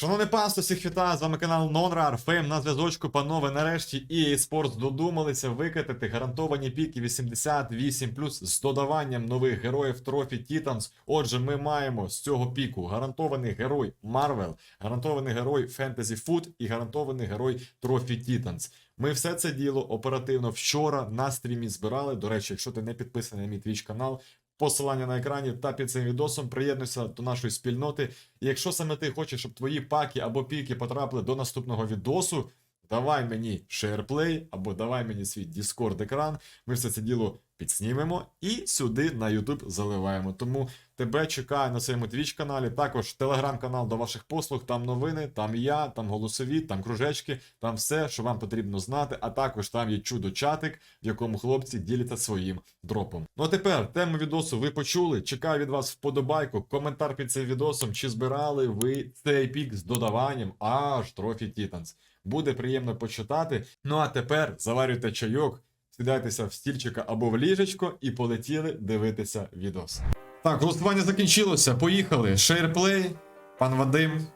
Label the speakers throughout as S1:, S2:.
S1: Шановне панство, всіх вітаю, з вами канал NonRAR, Фейм на зв'язочку, панове, нарешті EA Sports додумалися викатати гарантовані піки 88+, з додаванням нових героїв Трофі Titans. Отже, ми маємо з цього піку гарантований герой Marvel, гарантований герой Fantasy Foot і гарантований герой Трофі Titans. Ми все це діло оперативно вчора на стрімі збирали. До речі, якщо ти не підписаний на мій Twitch канал, посилання на екрані та під цим відосом приєднуйся до нашої спільноти. І якщо саме ти хочеш, щоб твої паки або піки потрапили до наступного відосу, давай мені шеерплей або давай мені свій Discord екран. Ми все це діло підснімемо і сюди на YouTube заливаємо. Тому тебе чекаю на своєму Twitch каналі. Також телеграм-канал до ваших послуг. Там новини, там я, там голосові, там кружечки, там все, що вам потрібно знати. А також там є чудо-чатик, в якому хлопці діляться своїм дропом. Ну а тепер тему відосу ви почули. Чекаю від вас вподобайку, коментар під цим відосом. Чи збирали ви цей пік з додаванням аж трофі Titans. Буде приємно почитати. Ну а тепер заварюйте чайок, сідайтеся в стільчика або в ліжечко і полетіли дивитися відос. Так, голосування закінчилося. Поїхали. Шейрплей, пан Вадим.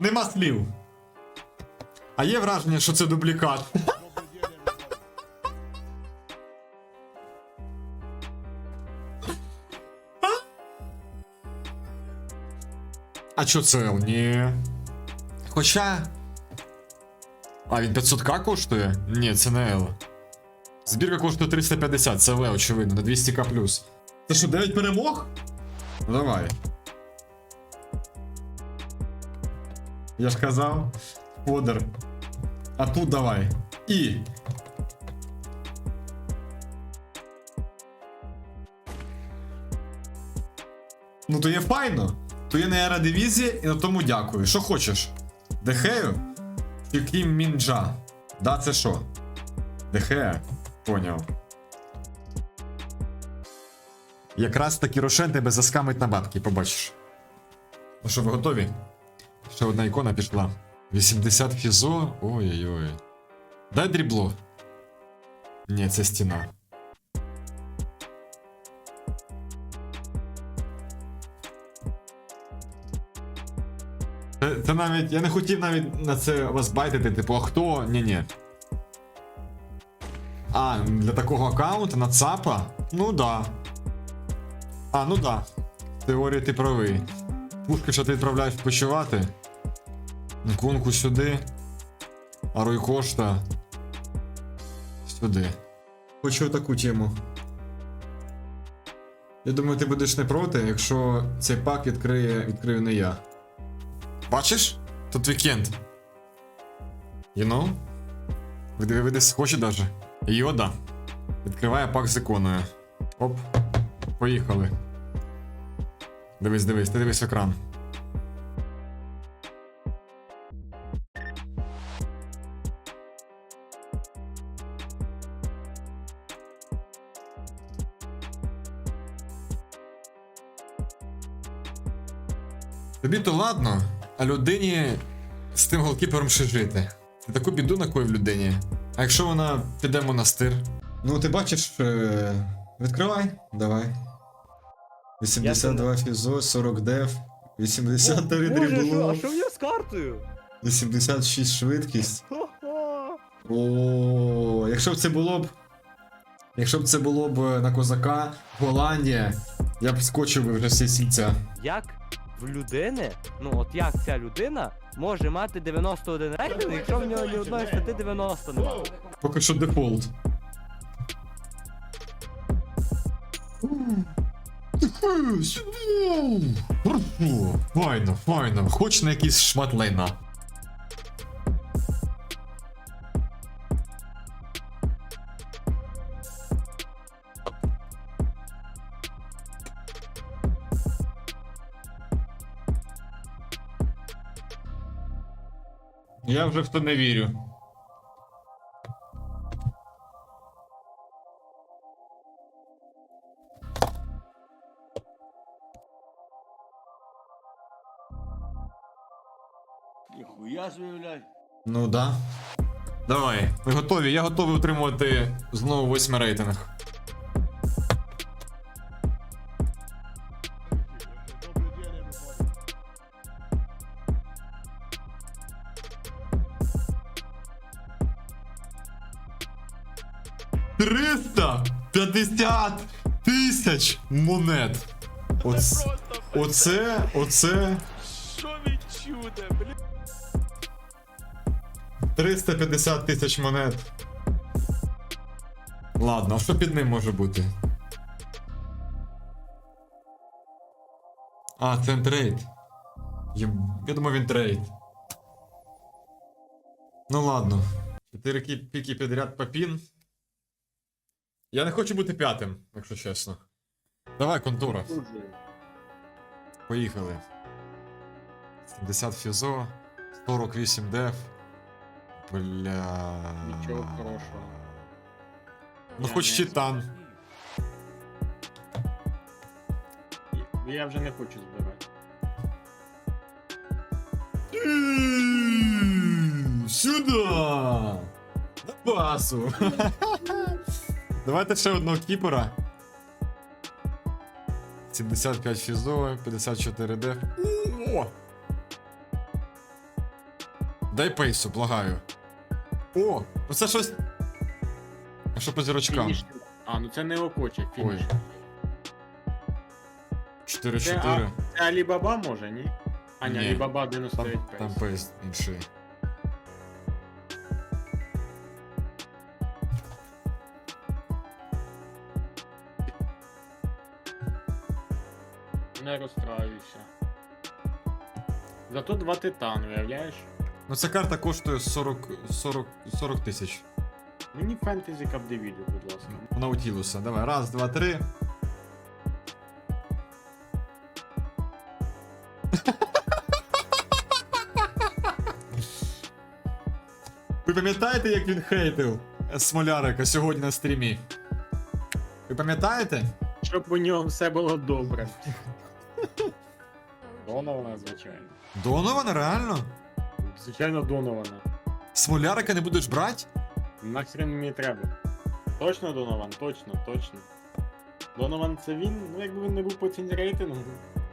S1: Нема слів. А є враження, що це дублікат. А чо це Л? Ні. Хоча. А, він 500к коштує? Ні, це не Л. Збірка коштує 350, це В, очевидно, на 200к. Це що, 9 перемог? Ну давай. Я ж казав. Фодер. А тут давай. І. Ну то є файно. То є не аеродивізія, і на тому дякую. Що хочеш? Дехею? Чи Кім Мінджа? Да, це що? Дехея? Поняв. Якраз таки Рошен тебе заскамить на бабки, побачиш. Ну що, ви готові? Ще одна ікона пішла. 80 фізо. Ой-ой-ой. Дай дрібло. Ні, це стіна. Це, це навіть. Я не хотів навіть на це вас байтити, типу, а хто? Ні-ні. А, для такого аккаунта на ЦАПа? Ну да. А, ну да. В теорії ти правий. Пушки, що ти відправляєш відпочивати. Нкунку сюди. А Ройкошта. Сюди. Хочу таку тему. Я думаю, ти будеш не проти, якщо цей пак відкриє, відкрию не я. Бачиш? Тут вікенд. You know? Ви, десь даже. Йода. Відкриває пак з іконою. Оп. Поїхали. Дивись, дивись, ти дивись екран. Тобі то ладно, а людині з тим голкіпером ще жити. Ти таку біду накоїв людині. А якщо вона піде в монастир? Ну, ти бачиш, е... відкривай, давай. 82 фізо, 40 деф, 83
S2: Боже, що,
S1: дрибло,
S2: а що в нього з картою?
S1: 86 швидкість. О, якщо б це було б. Якщо б це було б на козака Голландія, я б скочив би вже всі сільця.
S2: Як в людини, ну от як ця людина може мати 91 рейтинг, якщо в нього ні одної статті 90 немає?
S1: Поки що дефолт. Хорошо, Файно, файно. Хоч на якийсь шмат лайна. Я вже в то не вірю.
S3: Ніхуя собі.
S1: Ну да. Давай. Ми готові. Я готовий утримувати знову восьмий рейтинг. Триста п'ятдесят тисяч монет. Оце, оце, оце
S3: Що він чуде, блін?
S1: 350 тисяч монет. Ладно, а що під ним може бути? А, це трейд. Я думав він трейд. Ну ладно. Чотири кі- піки підряд по пін. Я не хочу бути п'ятим, якщо чесно. Давай, контура. Поїхали. 70 фізо, 48 деф. Бля.
S4: Нічого хорошого.
S1: Ну
S4: Я
S1: хоч
S4: не-
S1: титан.
S4: Я вже не хочу збирати.
S1: Сюда! На басу! Давайте ще одного кіпера. 75 фізо, 54 деф. О! Дай пейсу, благаю. О! Ну це щось. А що по зірочкам?
S4: Фініш. А, ну це не охоче, фініш.
S1: Ой. 4-4.
S4: Це Алібаба може, ні? А ні,
S1: Ні.
S4: Алібаба
S1: Там,
S4: 99
S1: там
S4: пейс.
S1: пейс інший.
S4: Не розстраюся. Зато два титан, уявляєш?
S1: Ну ця карта коштує 40 40 40 тисяч.
S4: Мені фентезі Капдевіду, будь ласка.
S1: Наутілуса. Давай, раз, два, три. Ви пам'ятаєте, як він хейтив Смолярика сьогодні на стрімі? Ви пам'ятаєте?
S4: Щоб у нього все було добре. Донована, звичайно.
S1: Донован, реально?
S4: Звичайно, Донована.
S1: Смолярика не будеш брати?
S4: Нахрен мені треба. Точно Донован, точно, точно. Донован це він, ну якби він не був по ціні рейтингу.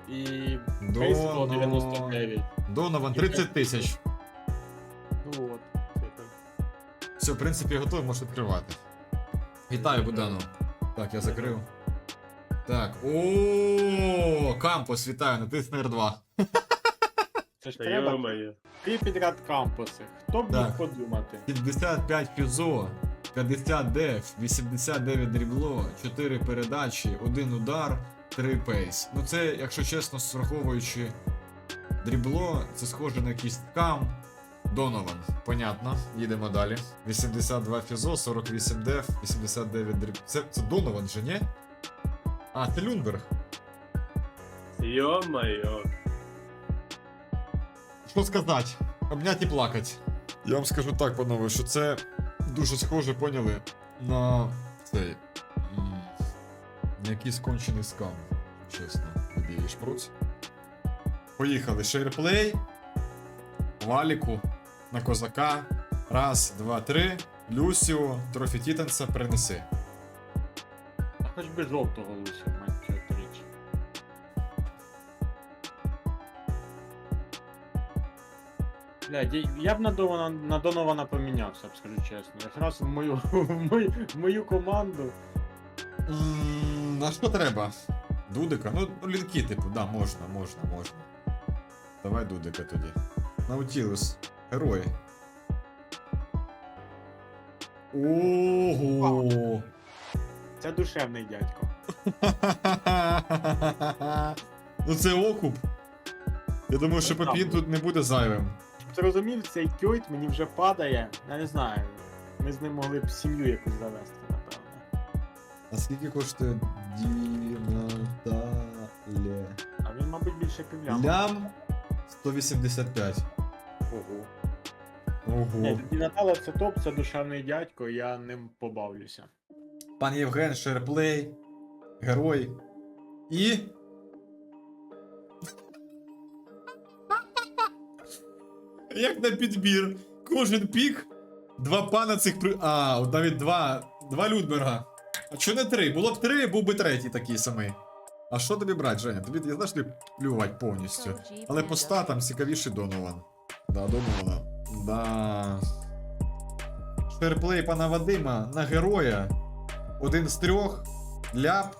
S4: І Фейс було 99.
S1: Донован 30 тисяч.
S4: Ну от. це так.
S1: Все, в принципі, я готовий, можеш відкривати. Вітаю, Буданов. Так, я закрив. Так. О, кампус, вітаю, натисни R2.
S4: Це ж
S3: Та
S4: треба.
S3: йо-моє.
S4: Три підряд кампуси. Хто б
S1: Так.
S4: міг подумати?
S1: 55 фізо, 50 деф, 89 дрібло, 4 передачі, 1 удар, 3 пейс. Ну це, якщо чесно, сраховуючи дрібло, це схоже на якийсь кам. Донован. Понятно. Їдемо далі. 82 фізо, 48 деф, 89 дріб. Це, це Донован же, ні? А, це Люнберг.
S3: Йо-моє.
S1: Що сказати? Обнять і плакать. Я вам скажу так, панове, що це дуже схоже, поняли, на цей. На якийсь кончений скам. Чесно, вибій шпруц. Поїхали. Шейрплей. Валіку. На козака. Раз, два, три. Люсіо, трофі Тітанса принеси.
S4: Хоч би жовтого лучше, мать цього річ. Блядь, я- б на Донована, на Донована помінявся, б, скажу чесно. Якраз в мою, в мою, в мою команду.
S1: М, А що треба? Дудика? Ну, лінки, типу, да, можна, можна, можна. Давай Дудика тоді. Наутілус. Герой. Ого!
S4: Це душевний дядько.
S1: ну це окуп. Я думаю, що
S4: Ну,
S1: Папін тут не буде зайвим.
S4: Зрозумів, цей кьойт мені вже падає. Я не знаю. Ми з ним могли б сім'ю якусь завести, напевно.
S1: А скільки коштує Дінатале?
S4: А він, мабуть, більше півляма.
S1: Лям 185.
S4: Ого.
S1: Ого.
S4: Ні, тоді це топ, це душевний дядько, я ним побавлюся.
S1: Пан Євген, шерплей, герой. І. Як на підбір. Кожен пік Два пана цих при. А, от навіть два. Два Людберга. А чого не три? Було б три, був би третій такий самий. А що тобі брати, Женя? Тобі я знаєш, тобі плювати повністю. Але по статам цікавіший Донован. Да, Донована. Да. Ферплей пана Вадима на героя. Один з трьох. Ляп.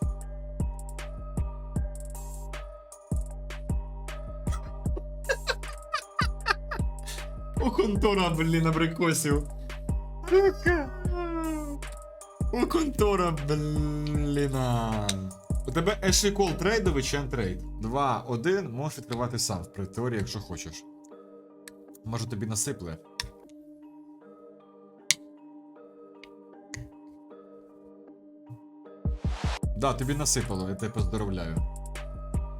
S1: У контора, блін, абрикосів. У контора, блін. У тебе Ешикол трейдовий чи антрейд? 2-1, можеш відкривати сам в теорії, якщо хочеш. Може тобі насипле. Да, тобі насипало, я тебе поздоровляю.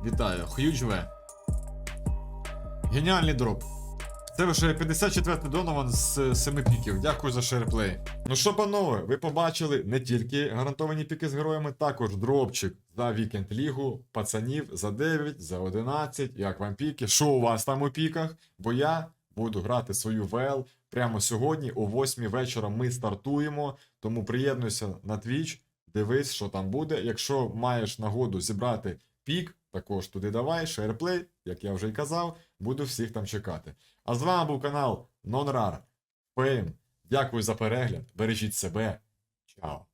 S1: Вітаю, Х'юдж В. Геніальний дроп. Це вже 54-й Донован з 7 піків. Дякую за шерплей. Ну що, панове, ви побачили не тільки гарантовані піки з героями, також дропчик за вікенд лігу, пацанів за 9, за 11. Як вам піки? Що у вас там у піках? Бо я буду грати свою ВЛ прямо сьогодні, о 8 вечора ми стартуємо. Тому приєднуйся на Twitch, дивись, що там буде. Якщо маєш нагоду зібрати пік, також туди давай, шерплей, як я вже й казав, буду всіх там чекати. А з вами був канал NonRAR Fame. Дякую за перегляд. Бережіть себе. Чао.